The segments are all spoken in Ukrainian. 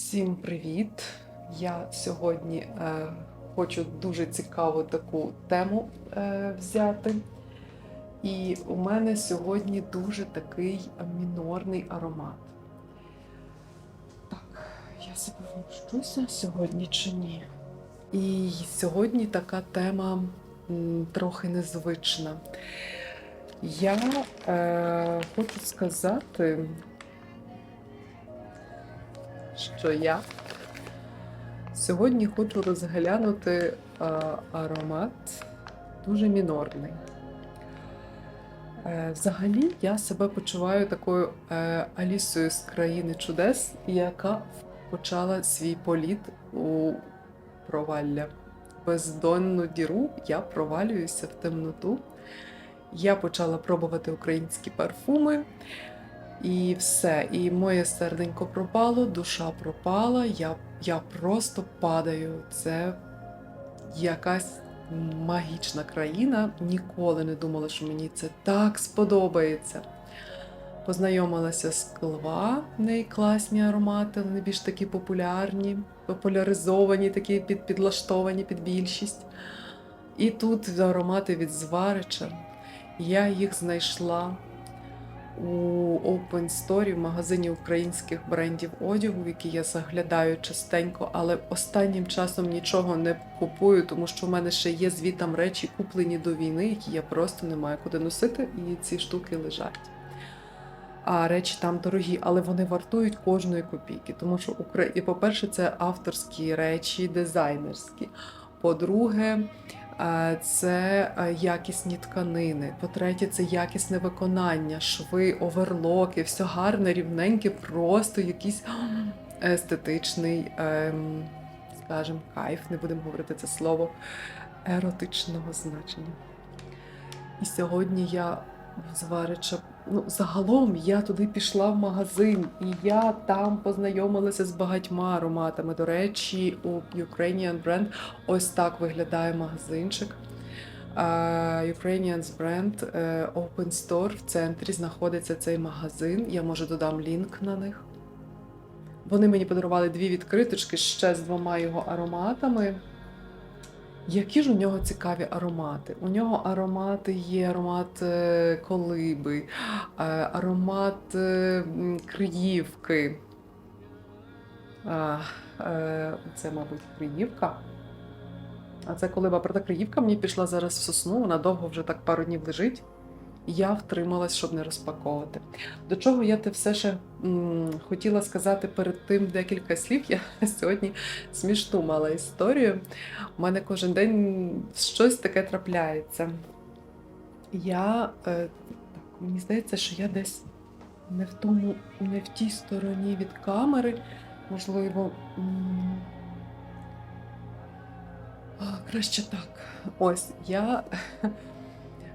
Всім привіт! Я сьогодні е, хочу дуже цікаву таку тему е, взяти. І у мене сьогодні дуже такий мінорний аромат. Так, я себе вмощуся сьогодні чи ні? І сьогодні така тема м, трохи незвична. Я е, хочу сказати, що я сьогодні хочу розглянути е, аромат дуже мінорний. Е, взагалі, я себе почуваю такою е, Алісою з країни чудес, яка почала свій політ у провалля. Бездонну діру я провалююся в темноту. Я почала пробувати українські парфуми. І все. І моє серденько пропало, душа пропала. Я, я просто падаю. Це якась магічна країна. Ніколи не думала, що мені це так сподобається. Познайомилася з Клва, в неї класні аромати, вони більш такі популярні, популяризовані, такі під, підлаштовані під більшість. І тут аромати від Зварича. Я їх знайшла у Open Story в магазині українських брендів одягу, які я заглядаю частенько, але останнім часом нічого не купую, тому що в мене ще є звітам речі, куплені до війни, які я просто не маю куди носити, і ці штуки лежать. А речі там дорогі, але вони вартують кожної копійки. Тому що, і, по-перше, це авторські речі, дизайнерські. По-друге, це е, якісні тканини. По-третє, це якісне виконання, шви, оверлоки, все гарне, рівненьке, просто якийсь естетичний, ем, скажімо, кайф, не будемо говорити це слово, еротичного значення. І сьогодні я зварича. Ну, загалом я туди пішла в магазин, і я там познайомилася з багатьма ароматами. До речі, у Ukrainian Brand ось так виглядає магазинчик. Ukrainians Brand е, Open Store в центрі знаходиться цей магазин. Я може додам лінк на них. Вони мені подарували дві відкриточки ще з двома його ароматами. Які ж у нього цікаві аромати? У нього аромати є аромат е, колиби, е, аромат е, криївки. Це, мабуть, криївка. А це колиба. Проте криївка мені пішла зараз в сосну, вона довго вже так пару днів лежить. Я втрималась, щоб не розпаковувати. До чого я те все ще м, хотіла сказати перед тим декілька слів. Я сьогодні смішну мала історію. У мене кожен день щось таке трапляється. Я е, так, мені здається, що я десь не в тому, не в тій стороні від камери. Можливо. м, краще так. Ось я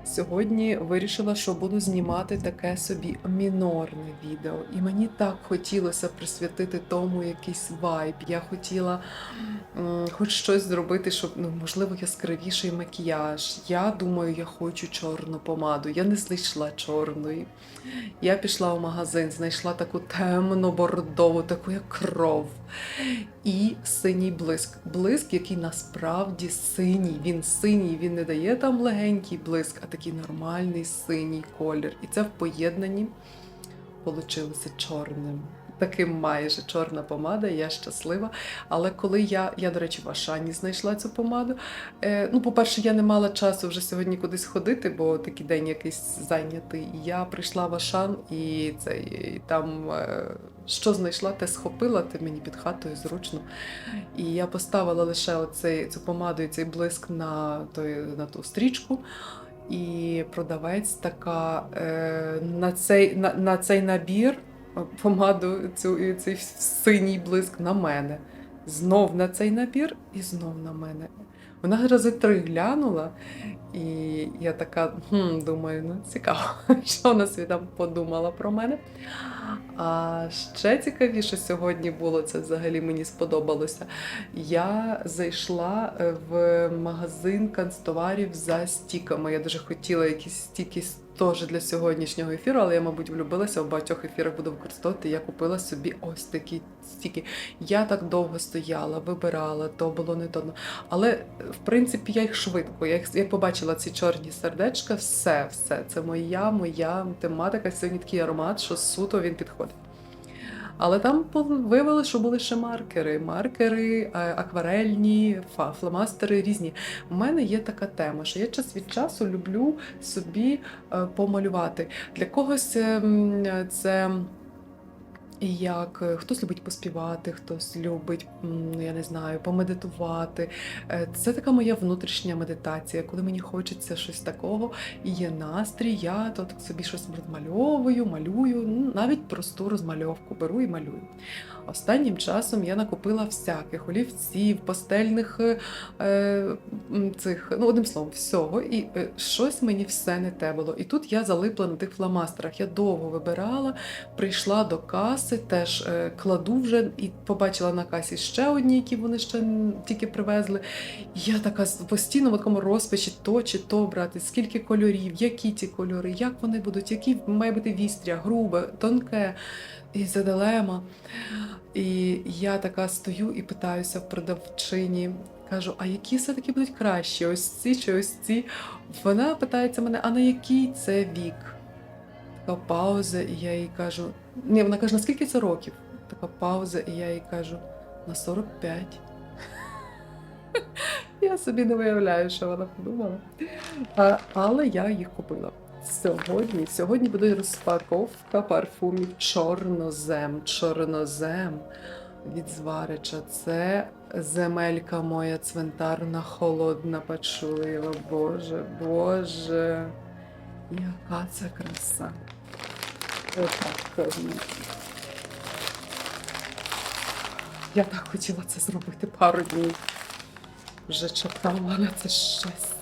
сьогодні вирішила, що буду знімати таке собі мінорне відео. І мені так хотілося присвятити тому якийсь вайб. Я хотіла хоч щось зробити, щоб ну, можливо яскравіший макіяж. Я думаю, я хочу чорну помаду. Я не знайшла чорної. Я пішла в магазин, знайшла таку темно-бордову, таку як кров. І синій блиск. Блиск, який насправді синій. Він синій, він не дає там легенький блиск, а такий нормальний синій колір. І це в поєднанні получилося чорним. Таким майже чорна помада, я щаслива. Але коли я, я, до речі, в Ашані знайшла цю помаду. Е, ну, по-перше, я не мала часу вже сьогодні кудись ходити, бо такий день якийсь зайнятий. Я прийшла в Ашан і, це, і там е, що знайшла, те схопила, те мені під хатою зручно. І я поставила лише оцей, цю помаду і цей блиск на, той, на ту стрічку. І продавець така е, на, цей, на, на цей набір помаду, цю, цей синій блиск на мене. Знов на цей набір і знов на мене. Вона рази три глянула, і я така хм, думаю, ну цікаво, що вона собі подумала про мене. А ще цікавіше сьогодні було це взагалі мені сподобалося. Я зайшла е, в магазин канцтоварів за стіками. Я дуже хотіла якісь стіки теж для сьогоднішнього ефіру, але я, мабуть, влюбилася в багатьох ефірах буду використовувати. Я купила собі ось такі стіки. Я так довго стояла, вибирала, то було не то. Але в принципі я їх швидко. Я їх побачила ці чорні сердечка, все, все. Це моя, моя тематика. Сьогодні такий аромат, що суто він підходить. Але там виявили, що були ще маркери. Маркери, е, акварельні, фломастери різні. У мене є така тема, що я час від часу люблю собі е, помалювати. Для когось ем, це. Як е, хтось любить поспівати, хтось любить, я не знаю, помедитувати. Е, Це така моя внутрішня медитація, коли мені хочеться щось такого, і є настрій, я то так собі щось розмальовую, малюю, ну, навіть просту розмальовку беру і малюю. Останнім часом я накупила всяких олівців, пастельних е, е, цих, ну одним словом, всього. І е, щось мені все не те було. І тут я залипла на тих фломастерах. Я довго вибирала, прийшла до каси, теж е, кладу вже і побачила на касі ще одні, які вони ще тільки привезли. І я така постійно в такому розпачі то чи то брати, скільки кольорів, які ті кольори, як вони будуть, які має бути вістря, грубе, тонке. І це дилема. І я така стою і питаюся в продавчині. Кажу, а які все-таки будуть кращі? Ось ці чи ось ці? Вона питається мене, а на який це вік? Така пауза, і я їй кажу. Ні, вона каже, наскільки це років? Така пауза, і я їй кажу, на 45. Я собі не виявляю, що вона подумала. А, але я їх купила. Сьогодні, сьогодні буде розпаковка парфумів Чорнозем. Чорнозем від Зварича. Це земелька моя цвинтарна, холодна, пачулива. Боже, Боже, яка це краса. Отак. Я так хотіла це зробити пару днів. Вже чекала на це щастя.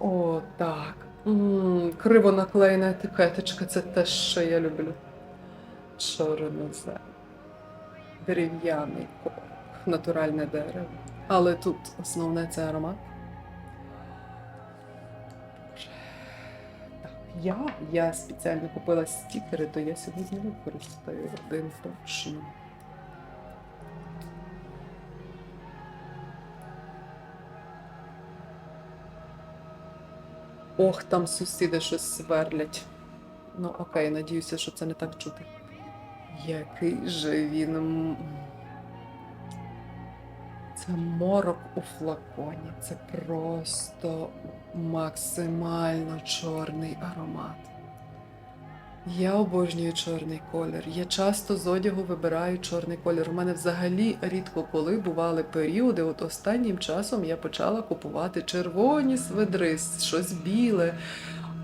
О, так. м криво наклеєна етикеточка це те, що я люблю. Чорнозе. Дерев'яний корок, натуральне дерево. Але тут основне це аромат. Я, я спеціально купила стікери, то я сьогодні використаю один точно. Ох, там сусіди щось сверлять. Ну, окей, надіюся, що це не так чути. Який же він. Це морок у флаконі. Це просто максимально чорний аромат. Я обожнюю чорний колір. Я часто з одягу вибираю чорний колір. У мене взагалі рідко коли бували періоди. От останнім часом я почала купувати червоні свидри, щось біле.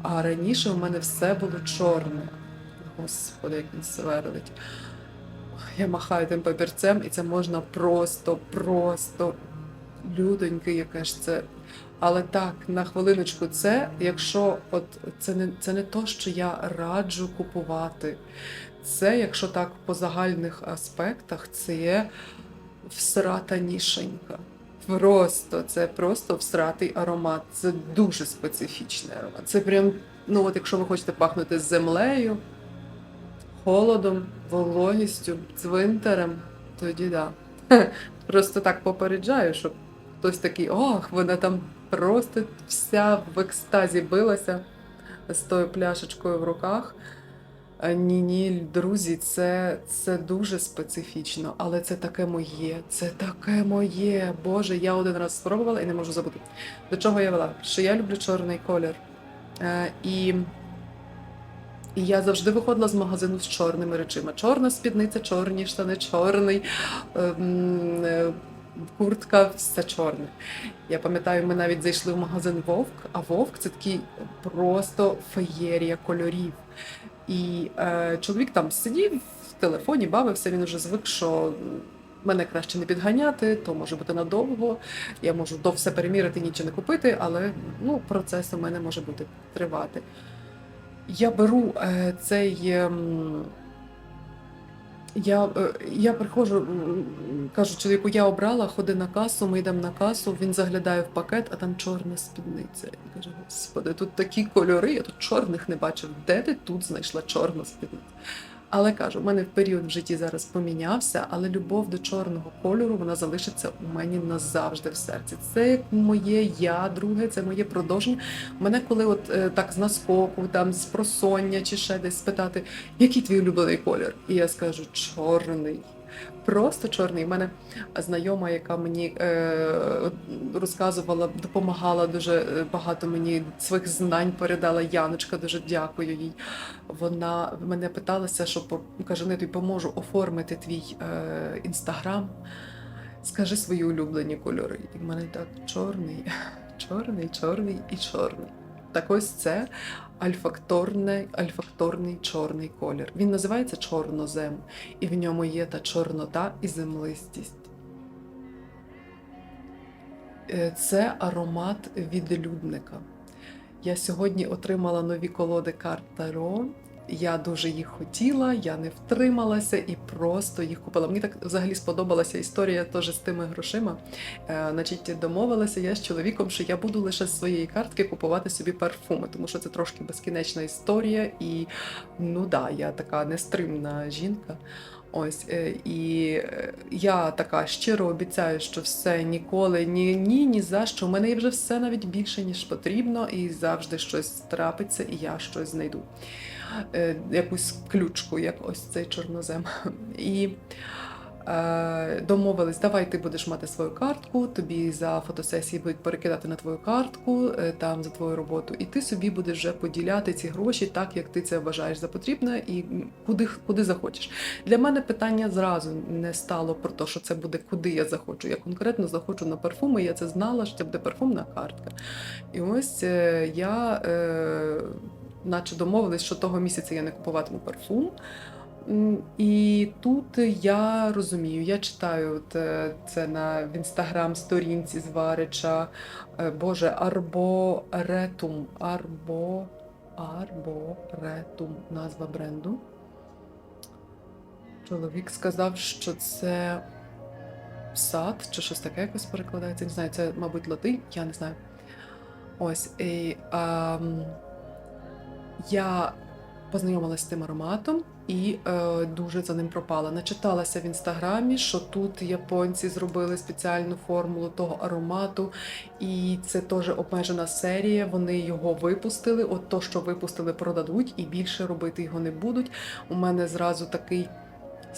А раніше у мене все було чорне. Господи, як він сверлить. Я махаю тим папірцем, і це можна просто, просто. Людоньки, яке ж це. Але так, на хвилиночку, це, якщо от це не це не то, що я раджу купувати. Це, якщо так по загальних аспектах, це є всрата нішенька. Просто це просто всратий аромат. Це дуже специфічний аромат. Це прям, ну от якщо ви хочете пахнути землею, холодом, вологістю, цвинтарем, тоді да. Просто так попереджаю, щоб хтось такий, ох, вона там просто вся в екстазі билася з тою пляшечкою в руках. Ні, ні, друзі, це, це дуже специфічно, але це таке моє, це таке моє. Боже, я один раз спробувала і не можу забути. До чого я вела? Що я люблю чорний колір. Е, і, і я завжди виходила з магазину з чорними речима. Чорна спідниця, чорні штани, чорний. ем, е, Куртка, все чорне. Я пам'ятаю, ми навіть зайшли в магазин Вовк, а Вовк це такий просто феєрія кольорів. І е, чоловік там сидів в телефоні, бавився, він уже звик, що мене краще не підганяти, то може бути надовго. Я можу до все перемірити, нічого не купити, але ну, процес у мене може бути тривати. Я беру е, цей. ем, я, е, я приходжу, кажу чоловіку, я обрала, ходи на касу, ми йдемо на касу, він заглядає в пакет, а там чорна спідниця. І каже, господи, тут такі кольори, я тут чорних не бачив. Де ти тут знайшла чорну спідницю? Але кажу, в мене період в житті зараз помінявся, але любов до чорного кольору вона залишиться у мені назавжди в серці. Це як моє я, друге, це моє продовження. Мене коли от е, так з наскоку, там з просоння чи ще десь спитати, який твій улюблений колір? І я скажу чорний. Просто чорний. У мене знайома, яка мені е, розказувала, допомагала дуже е, багато мені своїх знань передала. Яночка, дуже дякую їй. Вона мене питалася, що каже, не тобі поможу оформити твій е, інстаграм. Скажи свої улюблені кольори. І в мене так чорний, чорний, чорний і чорний. Так ось це альфакторний, альфакторний чорний колір. Він називається чорнозем, і в ньому є та чорнота і землистість. Е, Це аромат відлюдника. Я сьогодні отримала нові колоди карт Таро. Я дуже їх хотіла, я не втрималася і просто їх купила. Мені так взагалі сподобалася історія теж з тими грошима. Е, значить, домовилася я з чоловіком, що я буду лише з своєї картки купувати собі парфуми, тому що це трошки безкінечна історія, і ну да, я така нестримна жінка. Ось е, і е, я така щиро обіцяю, що все ніколи, ні, ні, ні за що. У мене є вже все навіть більше, ніж потрібно, і завжди щось трапиться, і я щось знайду. Е, якусь ключку, як ось цей чорнозем. І домовились, давай ти будеш мати свою картку, тобі за фотосесії будуть перекидати на твою картку, е, там за твою роботу, і ти собі будеш вже поділяти ці гроші так, як ти це вважаєш за потрібне, і куди, куди захочеш. Для мене питання зразу не стало про те, що це буде куди я захочу. Я конкретно захочу на парфуми, я це знала, що це буде парфумна картка. І ось е, я. Е, наче домовились, що того місяця я не купуватиму парфум. І тут я розумію, я читаю е, це на в інстаграм сторінці Зварича. Е, Боже, арборетум. Арбо. Арборетум. Назва бренду. Чоловік сказав, що це сад чи щось таке якось перекладається. Не знаю, це, мабуть, латинь, я не знаю. Ось. І, ам, я познайомилася з тим ароматом і е, дуже за ним пропала. Начиталася в інстаграмі, що тут японці зробили спеціальну формулу того аромату, і це теж обмежена серія. Вони його випустили. От то, що випустили, продадуть, і більше робити його не будуть. У мене зразу такий.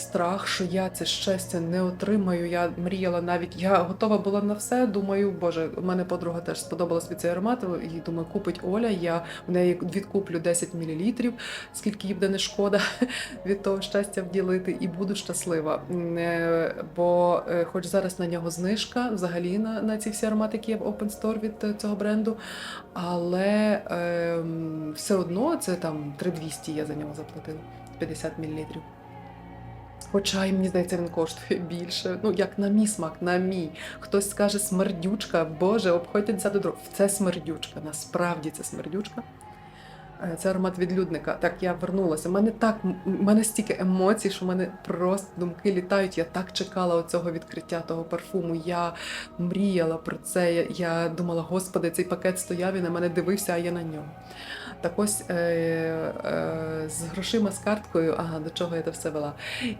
Страх, що я це щастя не отримаю. Я мріяла навіть, я готова була на все. Думаю, боже, у мене подруга теж сподобалась від цей аромат, і думаю, купить Оля. Я в неї відкуплю 10 мл, скільки їй буде не шкода від того щастя вділити, і буду щаслива. Е, Бо, е, хоч зараз на нього знижка, взагалі на, на ці всі аромати, які є в Open Store від е, цього бренду, але ем, все одно це там 3200 я за нього заплатила 50 мл. Хоча і мені здається, він коштує більше. Ну, як на мій смак, на мій. Хтось скаже смердючка, боже, обходьте за дорог. Це смердючка, насправді це смердючка. Е, Це аромат відлюдника. Так, я вернулася. У мене так, у мене стільки емоцій, що в мене просто думки літають. Я так чекала оцього відкриття того парфуму. Я мріяла про це. Я думала, господи, цей пакет стояв і на мене дивився, а я на ньому. Так ось е, е, з грошима з карткою, ага, до чого я це все вела.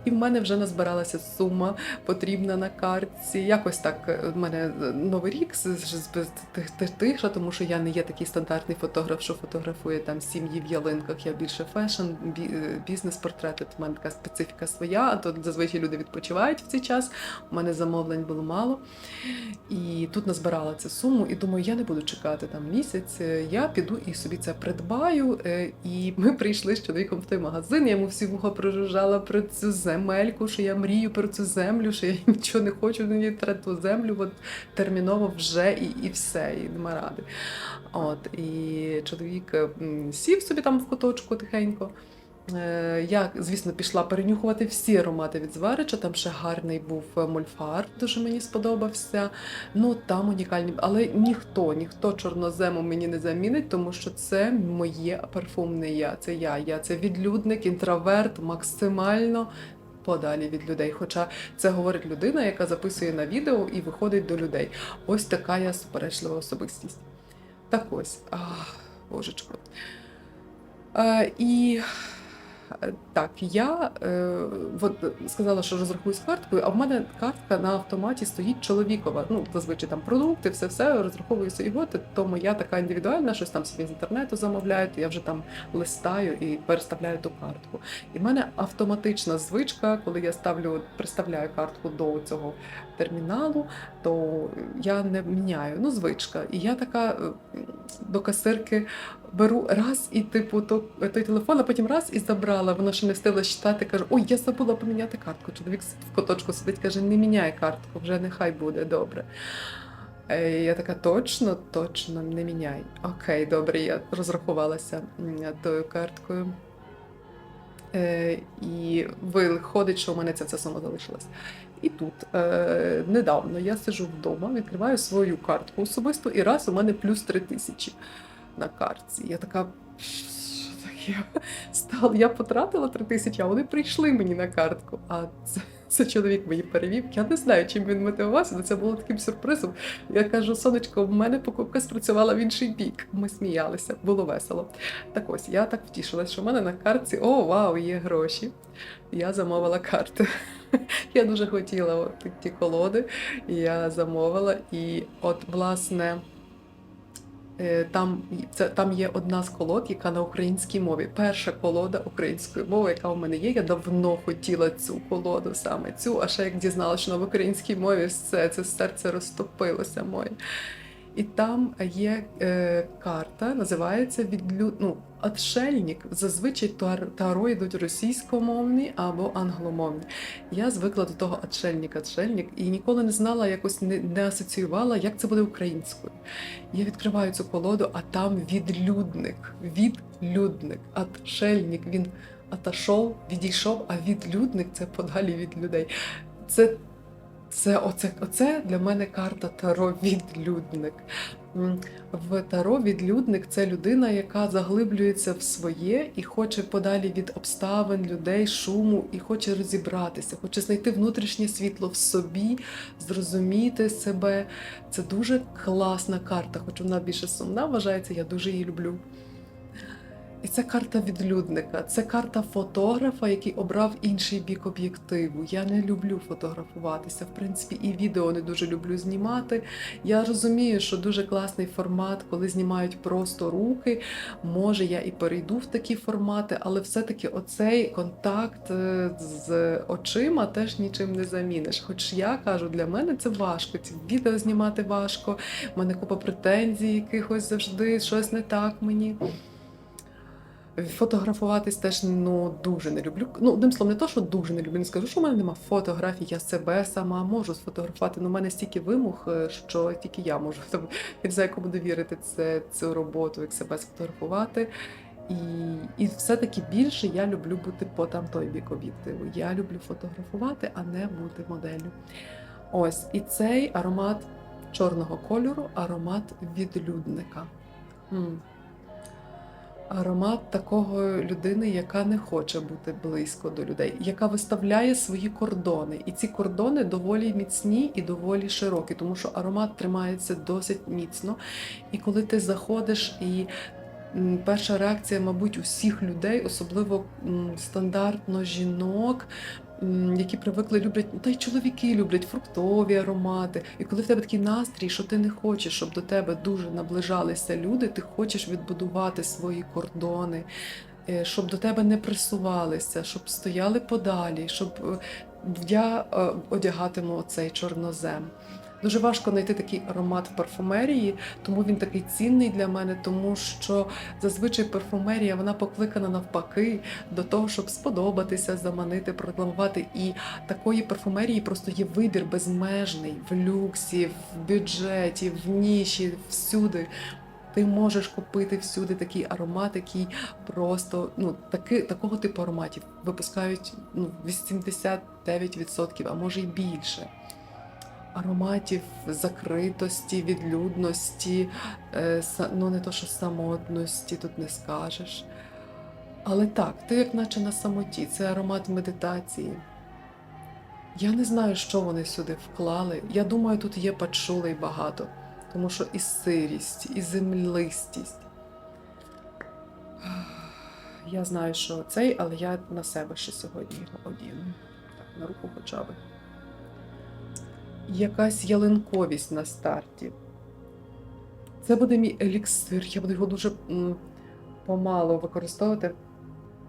І в мене вже назбиралася сума потрібна на картці. Якось так е, в мене новий рік тиша, тому що я не є такий стандартний фотограф, що фотографує там сім'ї в ялинках. Я більше фешн, е, бізнес-портрети. У мене така специфіка своя. А то зазвичай люди відпочивають в цей час. У мене замовлень було мало. І тут назбирала цю суму, і думаю, я не буду чекати там місяць. е, Я піду і собі це придбаю. Е, І ми прийшли з чоловіком в той магазин. Я йому всі вуха прожужжала про цю земельку, що я мрію про цю землю, що я нічого не хочу, мені треба ту землю, от терміново вже і, і все, і нема ради. От і чоловік сів собі там в куточку тихенько. Е, Я, звісно, пішла перенюхувати всі аромати від Зварича. Там ще гарний був е, мольфар, дуже мені сподобався. Ну там унікальні, але ніхто, ніхто чорнозему мені не замінить, тому що це моє парфумне я. Це я. Я це відлюдник, інтроверт, максимально. Подалі від людей. Хоча це говорить людина, яка записує на відео і виходить до людей. Ось така я суперечлива особистість. Так ось, ах, божечко. Е, і так, я е, от, сказала, що розрахую з карткою, а в мене картка на автоматі стоїть чоловікова. Ну, зазвичай там продукти, все все розраховуюся його. то- То моя така індивідуальна, щось там собі з інтернету замовляють. Я вже там листаю і переставляю ту картку. І в мене автоматична звичка, коли я ставлю, приставляю картку до цього терміналу, то я не міняю. Ну, звичка. І я така е, до касирки беру раз і типу то, той телефон, а потім раз і забрала. Вона ще не встигла читати. Кажу, ой, я забула поміняти картку. Чоловік в коточку сидить, каже, не міняй картку, вже нехай буде добре. Е, Я така, точно, точно, не міняй. Окей, добре, я розрахувалася тою карткою. Е, і виходить, що у мене ця вся сума залишилась. І тут е, недавно я сижу вдома, відкриваю свою картку особисту, і раз у мене плюс три тисячі на картці. Я така. «Що таке? Стал, я потратила три тисячі, а вони прийшли мені на картку. А це, це чоловік мені перевів. Я не знаю, чим він мотивувався, але це було таким сюрпризом. Я кажу, сонечко, в мене покупка спрацювала в інший бік. Ми сміялися, було весело. Так ось, я так втішилась, що в мене на картці, о, вау, є гроші. Я замовила карти. Я дуже хотіла от ті колоди, я замовила. І от, власне, там, це, там є одна з колод, яка на українській мові. Перша колода української мови, яка у мене є. Я давно хотіла цю колоду, саме цю, а ще як дізналася, що на українській мові все це серце розтопилося моє. І там є е, карта, називається відлю... ну, Отшельник. Зазвичай тар- таро йдуть російськомовні або англомовні. Я звикла до того отшельник, отшельник, і ніколи не знала, якось не, не асоціювала, як це буде українською. Я відкриваю цю колоду, а там відлюдник. Відлюдник. Отшельник. Він отошов, відійшов, а відлюдник це подалі від людей. Це це оце, оце для мене карта Таро відлюдник. В Таро відлюдник це людина, яка заглиблюється в своє і хоче подалі від обставин, людей, шуму, і хоче розібратися, хоче знайти внутрішнє світло в собі, зрозуміти себе. Це дуже класна карта, хоч вона більше сумна вважається, я дуже її люблю. І це карта відлюдника, це карта фотографа, який обрав інший бік об'єктиву. Я не люблю фотографуватися. В принципі, і відео не дуже люблю знімати. Я розумію, що дуже класний формат, коли знімають просто руки. Може, я і перейду в такі формати, але все-таки оцей контакт е, з очима теж нічим не заміниш. Хоч я кажу, для мене це важко. Ці відео знімати важко. У мене купа претензій, якихось завжди щось не так мені. Фотографуватись теж ну дуже не люблю. Ну, одним словом, не то, що дуже не люблю. Не скажу, що в мене нема фотографій, я себе сама можу сфотографувати. Ну, у мене стільки вимог, е, що тільки я можу там, я не знаю, кому довірити це, цю роботу, як себе сфотографувати. І, і все-таки більше я люблю бути по там той бік об'єктиву. Я люблю фотографувати, а не бути моделлю. Ось, і цей аромат чорного кольору, аромат відлюдника. М. Аромат такого людини, яка не хоче бути близько до людей, яка виставляє свої кордони. І ці кордони доволі міцні і доволі широкі, тому що аромат тримається досить міцно. І коли ти заходиш і перша реакція, мабуть, усіх людей, особливо стандартно жінок, які привикли люблять, та й чоловіки люблять фруктові аромати. І коли в тебе такий настрій, що ти не хочеш, щоб до тебе дуже наближалися люди, ти хочеш відбудувати свої кордони, е, щоб до тебе не присувалися, щоб стояли подалі, щоб е, я е, одягатиму цей чорнозем. Дуже важко знайти такий аромат в парфумерії, тому він такий цінний для мене, тому що зазвичай парфумерія вона покликана навпаки до того, щоб сподобатися, заманити, прорекламувати. І такої парфумерії просто є вибір безмежний в люксі, в бюджеті, в ніші, всюди. Ти можеш купити всюди такий аромат, який просто ну таки, такого типу ароматів випускають ну, 89%, а може й більше. Ароматів закритості, відлюдності, е, ну не то, що самотності, тут не скажеш. Але так, ти як наче на самоті, це аромат медитації. Я не знаю, що вони сюди вклали. Я думаю, тут є пачулей багато, тому що і сирість, і землистість. Я знаю, що цей, але я на себе ще сьогодні його одіну. Так, на руку хоча б. Якась ялинковість на старті. Це буде мій еліксир. Я буду його дуже помало використовувати.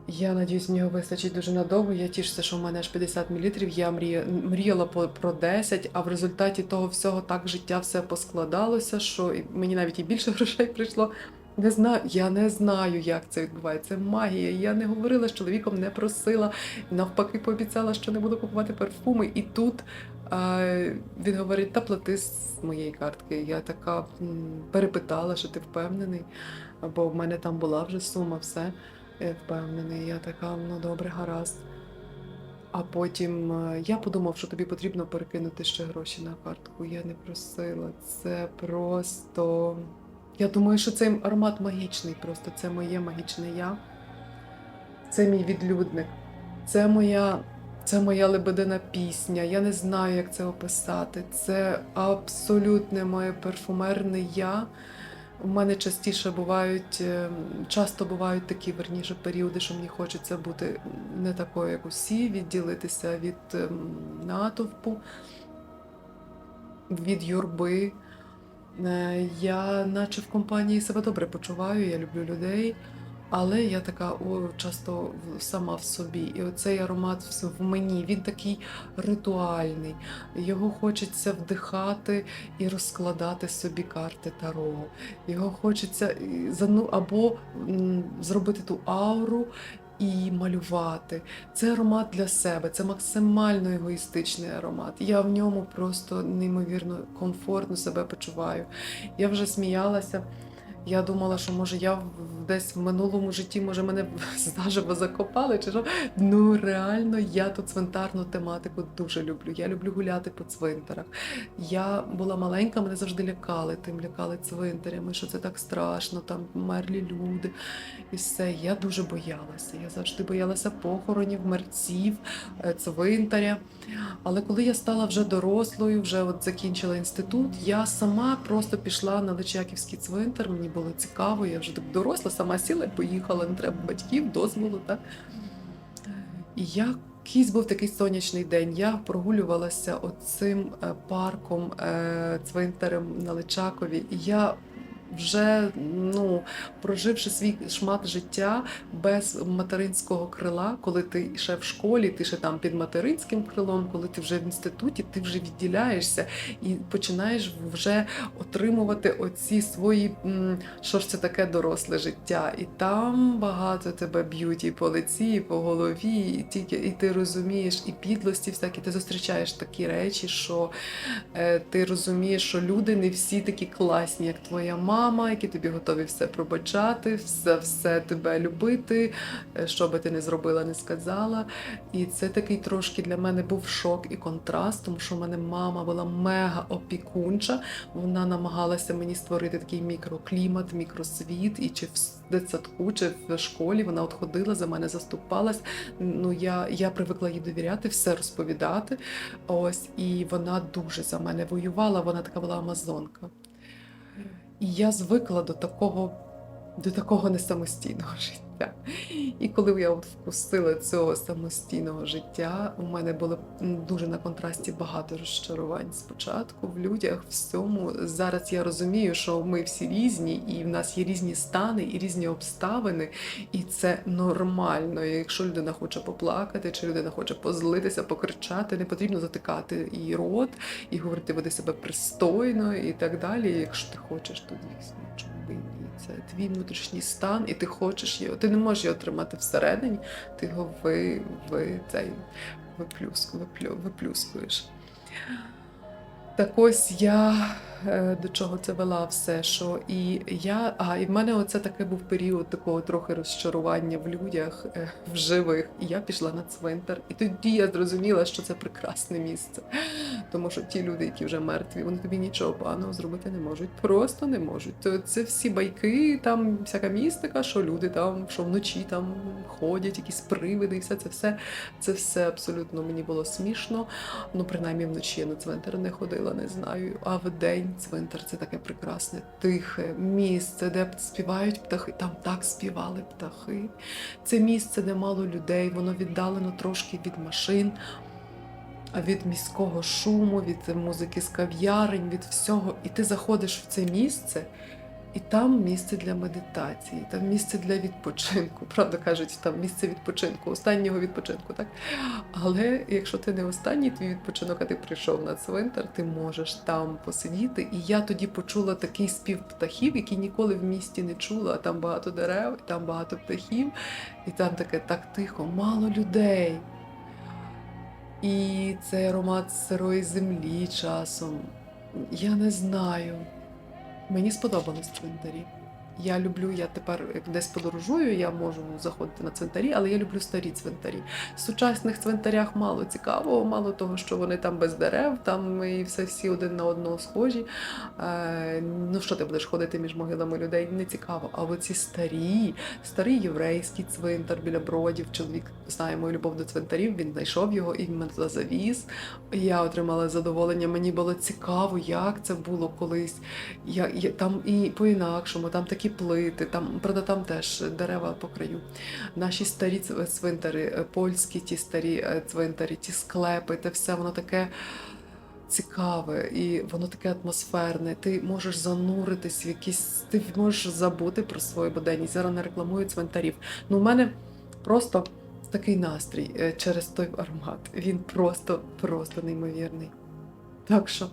Я надіюсь, мені його вистачить дуже надовго. Я тішуся, що в мене аж 50 мл. Я мрія, мріяла про 10, а в результаті того всього так життя все поскладалося, що мені навіть і більше грошей прийшло. Не знаю, я не знаю, як це відбувається. Це магія. Я не говорила з чоловіком, не просила. Навпаки, пообіцяла, що не буду купувати парфуми. І тут е, він говорить: та плати з моєї картки. Я така перепитала, що ти впевнений, бо в мене там була вже сума, все е, впевнений. Я така, ну добре, гаразд. А потім е, я подумав, що тобі потрібно перекинути ще гроші на картку. Я не просила. Це просто. Я думаю, що цей аромат магічний, просто це моє магічне я. Це мій відлюдник. Це моя, це моя лебедина пісня. Я не знаю, як це описати. Це абсолютне моє парфумерне я. У мене частіше бувають, е, часто бувають такі верніше періоди, що мені хочеться бути не такою, як усі, відділитися від ем, натовпу, від юрби. Е, Я наче в компанії себе добре почуваю, я люблю людей, але я така о, часто сама в собі. І оцей аромат в мені, він такий ритуальний. Його хочеться вдихати і розкладати собі карти Таро. Його хочеться або зробити ту ауру. І малювати. Це аромат для себе, це максимально егоїстичний аромат. Я в ньому просто неймовірно комфортно себе почуваю. Я вже сміялася. Я думала, що може я десь в минулому житті, може мене заживо закопали, чи що. Ну реально я ту цвинтарну тематику дуже люблю. Я люблю гуляти по цвинтарах. Я була маленька, мене завжди лякали тим, лякали цвинтарями, що це так страшно, там мерлі люди і все. Я дуже боялася. Я завжди боялася похоронів, мерців, е, цвинтаря. Але коли я стала вже дорослою, вже от закінчила інститут, я сама просто пішла на Личаківський цвинтар. Мені було цікаво, я вже так доросла, сама сіла і поїхала, не треба батьків, дозволу. Так? І якийсь був такий сонячний день. Я прогулювалася оцим е, парком, е, цвинтарем на Личакові. І я вже ну, проживши свій шмат життя без материнського крила, коли ти ще в школі, ти ще там під материнським крилом, коли ти вже в інституті, ти вже відділяєшся і починаєш вже отримувати оці свої, що ж це таке доросле життя. І там багато тебе б'ють і по лиці, і по голові, і тільки і ти розумієш, і підлості всякі, ти зустрічаєш такі речі, що е, ти розумієш, що люди не всі такі класні, як твоя мама, які тобі готові все пробачати, все, все тебе любити, е, що би ти не зробила, не сказала. І це такий трошки для мене був шок і контраст, тому що в мене мама була мега опікунча. Вона намагалася мені створити такий мікроклімат, мікросвіт, і чи в дитсадку, чи в школі вона от ходила за мене, заступалась. Ну я, я привикла їй довіряти, все розповідати. Ось і вона дуже за мене воювала. Вона така була амазонка. Я звикла до такого, до такого несамостійного життя. І коли я от вкусила цього самостійного життя, у мене було дуже на контрасті багато розчарувань спочатку в людях, всьому. Зараз я розумію, що ми всі різні, і в нас є різні стани і різні обставини, і це нормально. Якщо людина хоче поплакати, чи людина хоче позлитися, покричати, не потрібно затикати її рот і говорити веди себе пристойно і так далі. Якщо ти хочеш, то звісно, чому би ні. Це твій внутрішній стан, і ти хочеш його. Ти не можеш його тримати всередині, ти його ви, ви, цей, виплюску, виплю, виплюскуєш. Так ось я до чого це вела все, що і я, а і в мене оце таке був період такого трохи розчарування в людях, е, в живих. І я пішла на цвинтар. І тоді я зрозуміла, що це прекрасне місце. Тому що ті люди, які вже мертві, вони тобі нічого поганого зробити не можуть. Просто не можуть. То це всі байки, там всяка містика, що люди там, що вночі там ходять, якісь привиди, і все це все. Це все абсолютно мені було смішно. Ну, принаймні вночі я на цвинтар не ходила, не знаю. А в день цвинтар це таке прекрасне, тихе місце, де співають птахи. Там так співали птахи. Це місце, де мало людей, воно віддалено трошки від машин, від міського шуму, від музики з кав'ярень, від всього. І ти заходиш в це місце. І там місце для медитації, там місце для відпочинку. Правда кажуть, там місце відпочинку, останнього відпочинку, так? Але якщо ти не останній твій відпочинок, а ти прийшов на цвинтар, ти можеш там посидіти. І я тоді почула такий спів птахів, який ніколи в місті не чула. Там багато дерев, там багато птахів, і там таке так тихо, мало людей. І цей аромат сирої землі часом. Я не знаю. Мені сподобались цвинтарі. Я люблю, я тепер як десь подорожую, я можу заходити на цвинтарі, але я люблю старі цвинтарі. В сучасних цвинтарях мало цікавого, мало того, що вони там без дерев, там і все всі один на одного схожі. Е, ну що ти будеш ходити між могилами людей? Не цікаво. А оці старі, старий єврейський цвинтар біля бродів. Чоловік знає мою любов до цвинтарів. Він знайшов його і мене завіз. Я отримала задоволення. Мені було цікаво, як це було колись. Я, я там і по-інакшому, там такі плити, там правда, там теж дерева по краю. Наші старі цв- цвинтари, е, польські ті старі е, цвинтарі, ті склепи, те все воно таке. Цікаве, і воно таке атмосферне. Ти можеш зануритись в якісь. Ти можеш забути про свою буденність. Зараз не рекламую цвинтарів. Ну, у мене просто такий настрій е, через той аромат. Він просто, просто неймовірний. Так що.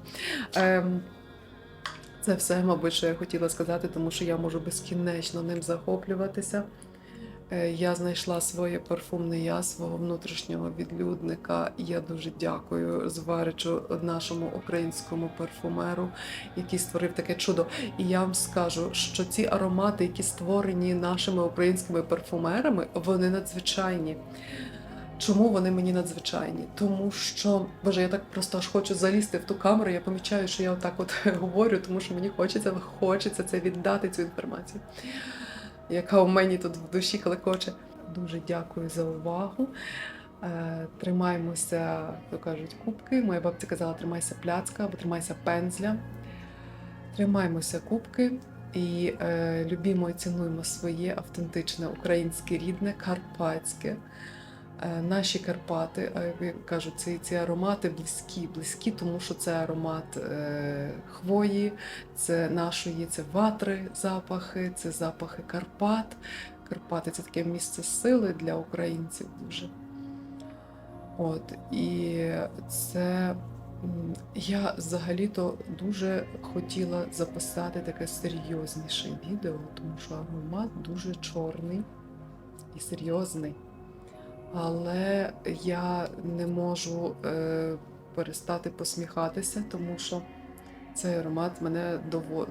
Ем, це все, мабуть, що я хотіла сказати, тому що я можу безкінечно ним захоплюватися. Е, Я знайшла своє парфумне я, свого внутрішнього відлюдника. Я дуже дякую зваричу нашому українському парфумеру, який створив таке чудо. І я вам скажу, що ці аромати, які створені нашими українськими парфумерами, вони надзвичайні. Чому вони мені надзвичайні? Тому що, боже, я так просто аж хочу залізти в ту камеру. Я помічаю, що я отак от говорю, тому що мені хочеться, хочеться це віддати цю інформацію, яка у мені тут в душі клекоче. Дуже дякую за увагу. Е, Тримаємося, то кажуть, кубки. Моя бабця казала, тримайся пляцка або тримайся пензля. Тримаємося кубки і е, любімо і цінуємо своє автентичне, українське рідне, карпатське. Е, Наші Карпати, е, як кажуть, ці, ці аромати близькі, близькі, тому що це аромат е, хвої, це нашої, це ватри запахи, це запахи Карпат. Карпати це таке місце сили для українців дуже. От, і це я взагалі-то дуже хотіла записати таке серйозніше відео, тому що аромат дуже чорний і серйозний. Але я не можу е, перестати посміхатися, тому що цей аромат мене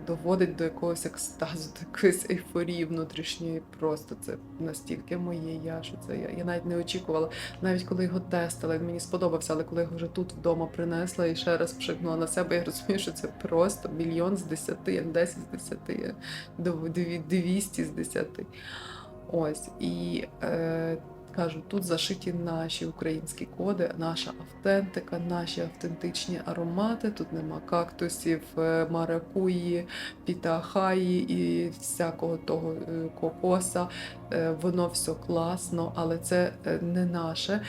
доводить до якогось екстазу, до якоїсь ейфорії внутрішньої. Просто це настільки моє я, що це я. Я навіть не очікувала. Навіть коли його тестила, він мені сподобався, але коли його вже тут вдома принесла і ще раз пшикнула на себе, я розумію, що це просто мільйон з десяти, 10 з десяти, до дві- 200 з десяти. Ось і е, кажу, тут зашиті наші українські коди, наша автентика, наші автентичні аромати. Тут нема кактусів, е, маракуї, пітахаї і всякого того е, кокоса. Е, Воно все класно, але це не наше,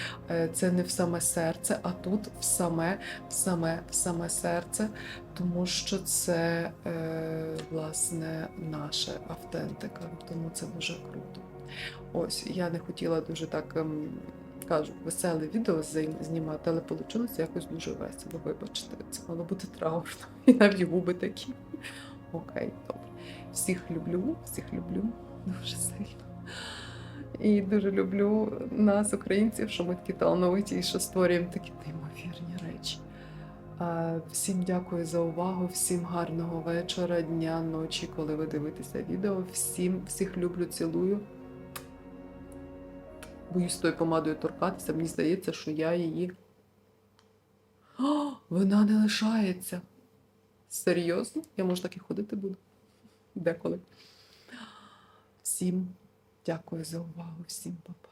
це не в саме серце, а тут в саме, в саме, в саме серце, тому що це власне наша автентика. Тому це дуже круто. Ось я не хотіла дуже так. ем, Кажу, веселе відео знімати, але вийшло якось дуже весело. Вибачте, це мало бути траурно. І навіть губи такі. Окей, добре. Всіх люблю, всіх люблю дуже сильно. І дуже люблю нас, українців, що ми такі талановиті і що створюємо такі неймовірні речі. Всім дякую за увагу, всім гарного вечора, дня, ночі, коли ви дивитеся відео. Всім всіх люблю, цілую. Боюсь тою помадою торкатися. Мені здається, що я її. О, вона не лишається. Серйозно? Я можу так і ходити буду? Деколи. Всім дякую за увагу, всім па-па.